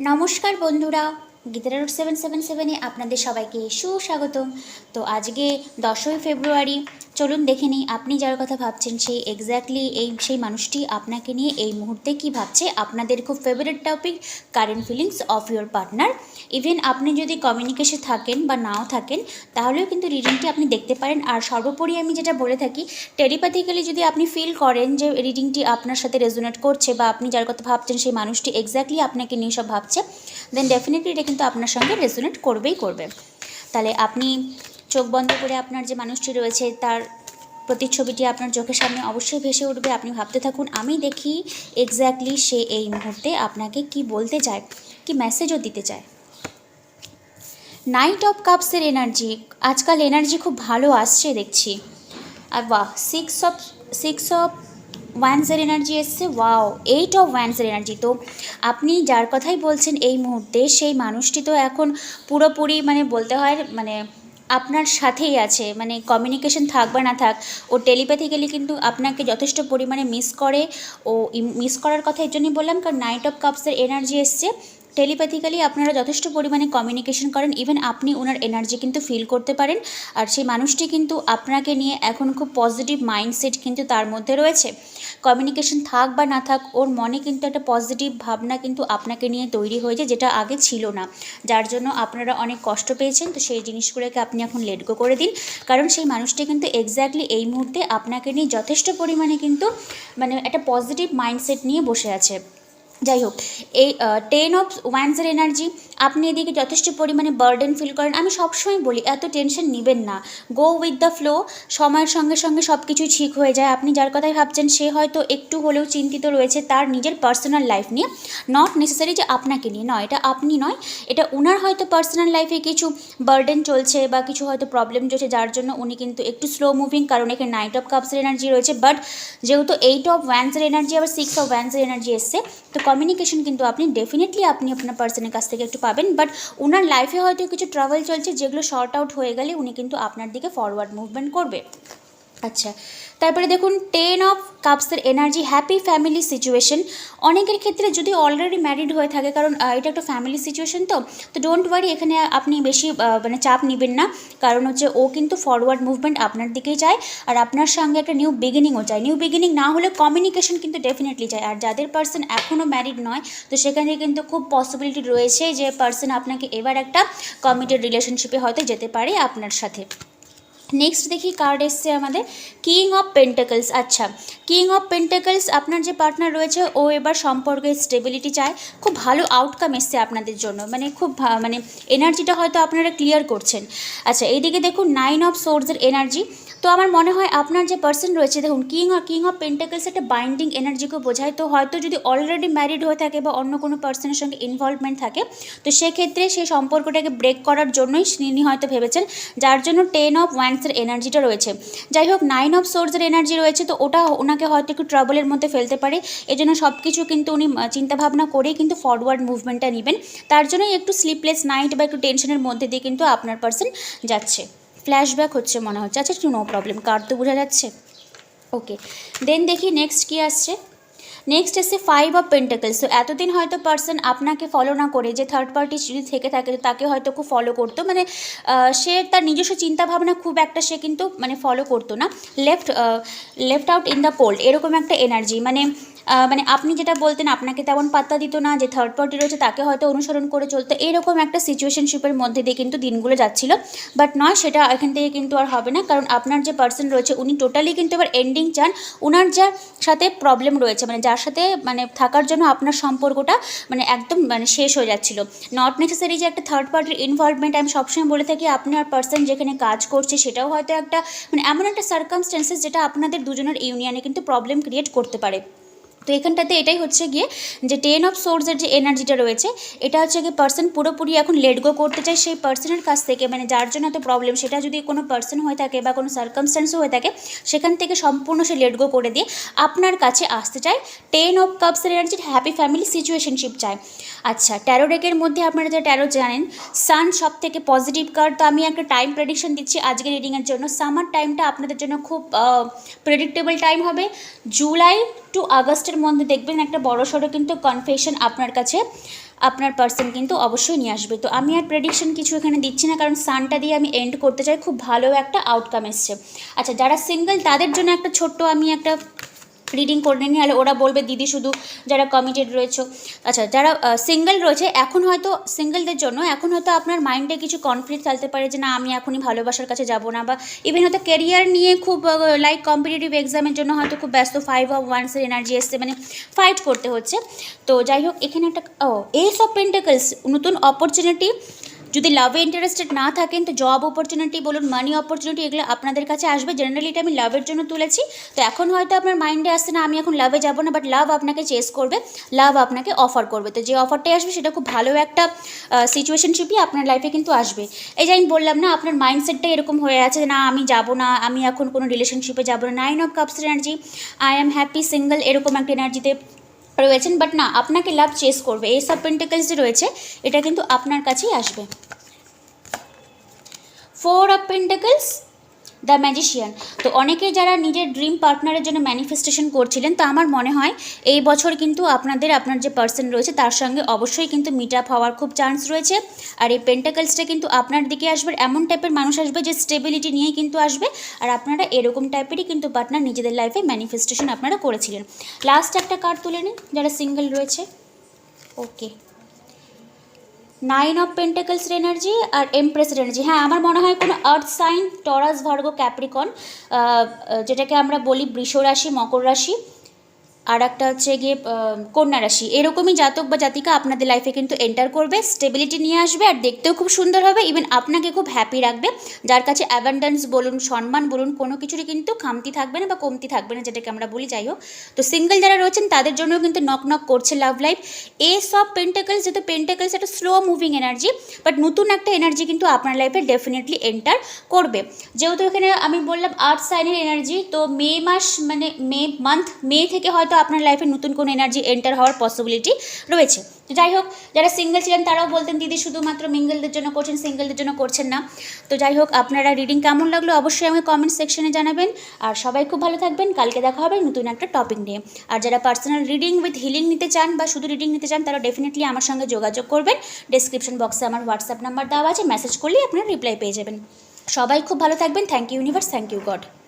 নমস্কার বন্ধুরা গীতারা road seven seven সেভেনে আপনাদের সবাইকে সুস্বাগতম। তো আজকে দশই ফেব্রুয়ারি চলুন দেখে নিই, আপনি যার কথা ভাবছেন সেই এক্স্যাক্টলি এই সেই মানুষটি আপনাকে নিয়ে এই মুহূর্তে কি ভাবছে? আপনাদের খুব favourite topic current feelings of your partner even আপনি যদি কমিউনিকেশন থাকেন বা নাও থাকেন, তাহলেও কিন্তু রিডিংটি আপনি দেখতে পারেন। আর সর্বোপরি আমি যেটা বলে থাকি টেলিপ্যাথিক্যালি যদি আপনি ফিল করেন যে রিডিংটি আপনার সাথে রেজোনেট করছে বা আপনি যার কথা ভাবছেন সেই মানুষটি এক্স্যাক্টলি আপনাকে নিয়ে সব ভাবছে দেন ডেফিনেটলি এটা কিন্তু আপনার সঙ্গে রেজোনেট করবেই করবে। তাহলে আপনি চোখ বন্ধ করে আপনার যে মানুষটি রয়েছে, তার প্রতিচ্ছবিটি আপনার চোখের সামনে অবশ্যই ভেসে উঠবে। আপনি ভাবতে থাকুন, আমি দেখি এক্স্যাক্টলি সে এই মুহূর্তে আপনাকে কি বলতে চায়, কি মেসেজও দিতে চায়। নাইট অফ কাপসের এনার্জি আজকাল এনার্জি খুব ভালো আসছে দেখছি। আর বাহ সিক্স অফ সিক্স অফ ওয়ান্সের এনার্জি এসছে ওয়াও এইট অফ ওয়ান্সের এনার্জি তো আপনি যার কথাই বলছেন এই মুহূর্তে, সেই মানুষটি তো এখন পুরোপুরি মানে বলতে হয় মানে আপনার সাথেই আছে মানে কমিউনিকেশন থাক বা না থাক, ও টেলিপ্যাথি গেলে কিন্তু আপনাকে যথেষ্ট পরিমাণে মিস করে। ও মিস করার কথা এর জন্যই বললাম, কারণ নাইট অফ কাপসের এনার্জি এসছে। টেলিপ্যাথিক্যালি আপনারা যথেষ্ট পরিমাণে কমিউনিকেশন করেন ইভেন আপনি ওনার এনার্জি কিন্তু ফিল করতে পারেন। আর সেই মানুষটি কিন্তু আপনাকে নিয়ে এখন খুব পজিটিভ মাইন্ডসেট কিন্তু তার মধ্যে রয়েছে। কমিউনিকেশন থাক বা না থাক, ওর মনে কিন্তু একটা পজিটিভ ভাবনা কিন্তু আপনাকে নিয়ে তৈরি হয়েছে, যেটা আগে ছিল না। যার জন্য আপনারা অনেক কষ্ট পেয়েছেন, তো সেই জিনিসগুলোকে আপনি এখন লেট গো করে দিন। কারণ সেই মানুষটি কিন্তু এক্স্যাক্টলি এই মুহূর্তে আপনাকে নিয়ে যথেষ্ট পরিমাণে কিন্তু মানে একটা পজিটিভ মাইন্ডসেট নিয়ে বসে আছে। যাই হোক এই টেন অফ ওয়ান্সের এনার্জি আপনি এদিকে যথেষ্ট পরিমাণে বার্ডেন ফিল করেন। আমি সবসময় বলি, এত টেনশন নেবেন না। গো উইথ দ্য ফ্লো সময়ের সঙ্গে সঙ্গে সব কিছুই ঠিক হয়ে যায়। আপনি যার কথাই ভাবছেন, সে হয়তো একটু হলেও চিন্তিত রয়েছে তার নিজের পার্সোনাল লাইফ নিয়ে। নট নেসেসারি যে আপনাকে নিয়ে নয়, এটা আপনি নয়, এটা ওনার হয়তো পার্সোনাল লাইফে কিছু বার্ডেন চলছে বা কিছু হয়তো প্রবলেম চলছে, যার জন্য উনি কিন্তু একটু স্লো মুভিং কারণ এখানে নাইট অফ কাপসের এনার্জি রয়েছে। বাট যেহেতু এইট অফ ওয়ান্সের এনার্জি আবার সিক্স অফ ওয়ান্সের এনার্জি এসছে, তো কমিউনিকেশন কিন্তু আপনি ডেফিনেটলি আপনি আপনার পার্সনের কাছ থেকে একটু পাবেন বাট ওনার লাইফে হয়তো কিছু ট্রাভেল চলছে, যেগুলো শর্ট আউট হয়ে গেলে উনি কিন্তু আপনার দিকে ফরওয়ার্ড মুভমেন্ট করবে। আচ্ছা তারপরে দেখুন টেন অফ কাপসের এনার্জি হ্যাপি ফ্যামিলি সিচুয়েশন অনেকের ক্ষেত্রে যদি অলরেডি ম্যারিড হয়ে থাকে, কারণ এটা একটা ফ্যামিলি সিচুয়েশন তো তো ডোন্ট ওয়ারি এখানে আপনি বেশি মানে চাপ নেবেন না। কারণ হচ্ছে, ও কিন্তু ফরওয়ার্ড মুভমেন্ট আপনার দিকেই চায় আর আপনার সঙ্গে একটা নিউ বিগিনিংও চায় নিউ বিগিনিং না হলে কমিউনিকেশন কিন্তু ডেফিনেটলি চায় আর যাদের পার্সন এখনও ম্যারিড নয়, তো সেখানে কিন্তু খুব পসিবিলিটি রয়েছে যে পার্সন আপনাকে এবার একটা কমিটেড রিলেশনশিপে হয়তো যেতে পারে আপনার সাথে। নেক্সট দেখি কার্ড এসছে আমাদের কিং অফ পেন্টাকলস আচ্ছা কিং অফ পেন্টাকলস আপনার যে পার্টনার রয়েছে, ও এবার সম্পর্কে স্টেবিলিটি চায়। খুব ভালো আউটকাম এসছে আপনাদের জন্য। মানে খুব মানে এনার্জিটা হয়তো আপনারা ক্লিয়ার করছেন। আচ্ছা এইদিকে দেখুন নাইন অফ সোর্সের এনার্জি তো আমার মনে হয় আপনার যে পার্সন রয়েছে, দেখুন king of king of pentacles একটা বাইন্ডিং এনার্জিকে বোঝায়। তো হয়তো যদি অলরেডি ম্যারিড হয়ে থাকে বা অন্য কোনো পার্সনের সঙ্গে ইনভলভমেন্ট থাকে, তো সেক্ষেত্রে সেই সম্পর্কটাকে ব্রেক করার জন্যই তিনি হয়তো ভেবেছেন, যার জন্য টেন অফ ওয়ান্সের এনার্জিটা রয়েছে। যাই হোক নাইন অফ সোর্সের এনার্জি রয়েছে, তো ওটা ওনাকে হয়তো একটু ট্রাবলের মধ্যে ফেলতে পারে। এজন্য সব কিছু কিন্তু উনি চিন্তাভাবনা করেই কিন্তু ফরওয়ার্ড মুভমেন্টটা নেবেন। তার জন্যই একটু স্লিপলেস নাইট বা একটু টেনশনের মধ্যে দিয়ে কিন্তু আপনার পার্সন যাচ্ছে। ফ্ল্যাশব্যাক হচ্ছে, মনে হচ্ছে। আচ্ছা নো প্রবলেম কার তো বোঝা যাচ্ছে। ওকে দেন দেখি নেক্সট কী আসছে। নেক্সট এসে ফাইভ অফ পেন্টাকলস তো এতদিন হয়তো পার্সন আপনাকে ফলো না করে, যে থার্ড পার্টি যদি থেকে থাকে তাকে হয়তো খুব ফলো করতো। মানে সে তার নিজস্ব চিন্তাভাবনা খুব একটা সে কিন্তু মানে ফলো করতো না। Left left out in the cold এরকম একটা এনার্জি মানে মানে আপনি যেটা বলতেন, আপনাকে তেমন পাত্তা দিত না যে থার্ড পার্টি রয়েছে, তাকে হয়তো অনুসরণ করে চলতো। এরকম একটা সিচুয়েশনশিপের মধ্যে দিয়ে কিন্তু দিনগুলো যাচ্ছিল। বাট নয় সেটা এখান থেকে কিন্তু আর হবে না। কারণ আপনার যে পার্সন রয়েছে, উনি টোটালি কিন্তু এবার এন্ডিং চান। ওনার যার সাথে প্রবলেম রয়েছে মানে যার সাথে মানে থাকার জন্য আপনার সম্পর্কটা মানে একদম মানে শেষ হয়ে যাচ্ছিল। নট নেসেসারি যে একটা থার্ড পার্টির ইনভলভমেন্ট আমি সবসময় বলে থাকি, আপনার পার্সন যেখানে কাজ করছে, সেটাও হয়তো একটা মানে এমন একটা সার্কামস্টেন্সেস যেটা আপনাদের দুজনের ইউনিয়নে কিন্তু প্রবলেম ক্রিয়েট করতে পারে। তো এখানটাতে এটাই হচ্ছে গিয়ে যে টেন অফ সোর্সের যে এনার্জিটা রয়েছে, এটা হচ্ছে গিয়ে পার্সন পুরোপুরি এখন লেট গো করতে চায় সেই পার্সনের কাছ থেকে। মানে যার জন্য এত প্রবলেম সেটা যদি কোনো পার্সন হয়ে থাকে বা কোনো সার্কামস্ট্যান্সও হয়ে থাকে, সেখান থেকে সম্পূর্ণ সে লেট গো করে দিয়ে আপনার কাছে আসতে চায়। টেন অফ কাপসের এনার্জির হ্যাপি ফ্যামিলি সিচুয়েশনশিপ চায়। আচ্ছা ট্যারো ডেকের মধ্যে আপনারা যে ট্যারো জানেন সান সব থেকে পজিটিভ কার্ড তো আমি একটা টাইম প্রেডিকশন দিচ্ছি আজকের রিডিংয়ের জন্য। সামার টাইমটা আপনাদের জন্য খুব প্রেডিক্টেবল টাইম হবে। জুলাই টু আগস্টের মধ্যে দেখবেন একটা বড় সড়ো কিন্তু কনফেশন আপনার কাছে, আপনার পার্সন কিন্তু অবশ্যই নিয়ে আসবে। তো আমি আর প্রেডিকশন কিছু এখানে দিচ্ছি না, কারণ সানটা দিয়ে আমি এন্ড করতে চাই। খুব ভালো একটা আউটকাম এসছে। আচ্ছা যারা সিঙ্গেল তাদের জন্য একটা ছোট্ট আমি একটা রিডিং করে নিই নাহলে ওরা বলবে, দিদি শুধু যারা কমিটেড রয়েছে। আচ্ছা যারা সিঙ্গেল রয়েছে, এখন হয়তো সিঙ্গেলদের জন্য, এখন হয়তো আপনার মাইন্ডে কিছু কনফ্লিক্ট চলতে পারে যে, না, আমি এখনই ভালোবাসার কাছে যাব না। বা ইভেন হয়তো কেরিয়ার নিয়ে খুব লাইক কম্পিটিটিভ এক্সামের জন্য হয়তো খুব ব্যস্ত ফাইভ অফ ওয়ান্সের এনার্জি এসছে মানে ফাইট করতে হচ্ছে। তো যাই হোক, এখানে একটা, ও এস অফ পেন্টাকলস নতুন অপরচুনিটি যদি লাভে ইন্টারেস্টেড না থাকেন, তো জব অপরচুনিটি বলুন মানি অপরচুনিটি এগুলো আপনাদের কাছে আসবে। জেনারেলি এটা আমি লাভের জন্য তুলেছি। তো এখন হয়তো আপনার মাইন্ডে আসছে না, আমি এখন লাভে যাব না বাট লাভ আপনাকে চেস করবে লাভ আপনাকে অফার করবে। তো যে অফারটাই আসবে, সেটা খুব ভালো একটা সিচুয়েশনশিপই আপনার লাইফে কিন্তু আসবে। এই যে আমি বললাম না, আপনার মাইন্ডসেটটা এরকম হয়ে আছে না, আমি যাব না, আমি এখন কোনো রিলেশনশিপে যাব না। Nine of cups energy I am happy single এরকম একটা এনার্জিতে রয়েছেন বাট না, আপনাকে লাভ চেস করবে। এই সব পেন্টিকেলস যে রয়েছে, এটা কিন্তু আপনার কাছেই আসবে। Four of pentacles the magician. তো অনেকে যারা নিজের ড্রিম পার্টনারের জন্য ম্যানিফেস্টেশন করছিলেন, তো আমার মনে হয় এই বছর কিন্তু আপনাদের, আপনার যে পার্সন রয়েছে, তার সঙ্গে অবশ্যই কিন্তু মিট আপ হওয়ার খুব চান্স রয়েছে। আর এই পেন্টাকলসটা কিন্তু আপনার দিকে আসবে, এমন টাইপের মানুষ আসবে যে স্টেবিলিটি নিয়েই কিন্তু আসবে। আর আপনারা এরকম টাইপেরই কিন্তু পার্টনার নিজেদের লাইফে ম্যানিফেস্টেশন আপনারা করেছিলেন। লাস্ট একটা কার্ড তুলে নিন, যারা সিঙ্গেল রয়েছে। ওকে নাইন অফ পেন্টাকলসের এনার্জি আর এমপ্রেসের এনার্জি হ্যাঁ আমার মনে হয় কোনো earth sign Taurus Virgo Capricorn যেটাকে আমরা বলি বৃষ রাশি মকর রাশি। আর একটা হচ্ছে গিয়ে কন্যা রাশি। এরকমই জাতক বা জাতিকা আপনাদের লাইফে কিন্তু এন্টার করবে স্টেবিলিটি নিয়ে আসবে আর দেখতেও খুব সুন্দর হবে। ইভেন আপনাকে খুব হ্যাপি রাখবে। যার কাছে অ্যাবান্ডেন্স বলুন, সম্মান বলুন, কোনো কিছুরই কিন্তু খামতি থাকবে না বা কমতি থাকবে না, যেটাকে আমরা বলি, যাই হোক। তো সিঙ্গেল যারা রয়েছেন, তাদের জন্য কিন্তু নক নক করছে লাভ লাইফ এ সব পেন্টাকলস যেহেতু পেন্টাকলস একটা স্লো মুভিং এনার্জি বাট নতুন একটা এনার্জি কিন্তু আপনার লাইফে ডেফিনেটলি এন্টার করবে। যেহেতু এখানে আমি বললাম আর্থ সাইনের এনার্জি তো মে মাস মানে মে মান্থ মে থেকে হয়তো আপনার লাইফে নতুন কোনো এনার্জি এন্টার হওয়ার পসিবিলিটি রয়েছে। যাই হোক, যারা সিঙ্গেল ছিলেন তারাও বলতেন, দিদি, শুধুমাত্র মিঙ্গেলদের জন্য করছেন সিঙ্গেলদের জন্য করছেন না। তো যাই হোক, আপনারা রিডিং কেমন লাগল অবশ্যই আমাকে কমেন্ট সেকশনে জানাবেন। আর সবাই খুব ভালো থাকবেন। কালকে দেখা হবে নতুন একটা টপিক নিয়ে। আর যারা পার্সোনাল রিডিং উইথ হিলিং নিতে চান বা শুধু রিডিং নিতে চান, তারা ডেফিনেটলি আমার সঙ্গে যোগাযোগ করবেন। ডেসক্রিপশন বক্সে আমার হোয়াটসঅ্যাপ নাম্বার দেওয়া আছে। মেসেজ করলেই আপনারা রিপ্লাই পেয়ে যাবেন। সবাই খুব ভালো থাকবেন। Thank you universe thank you God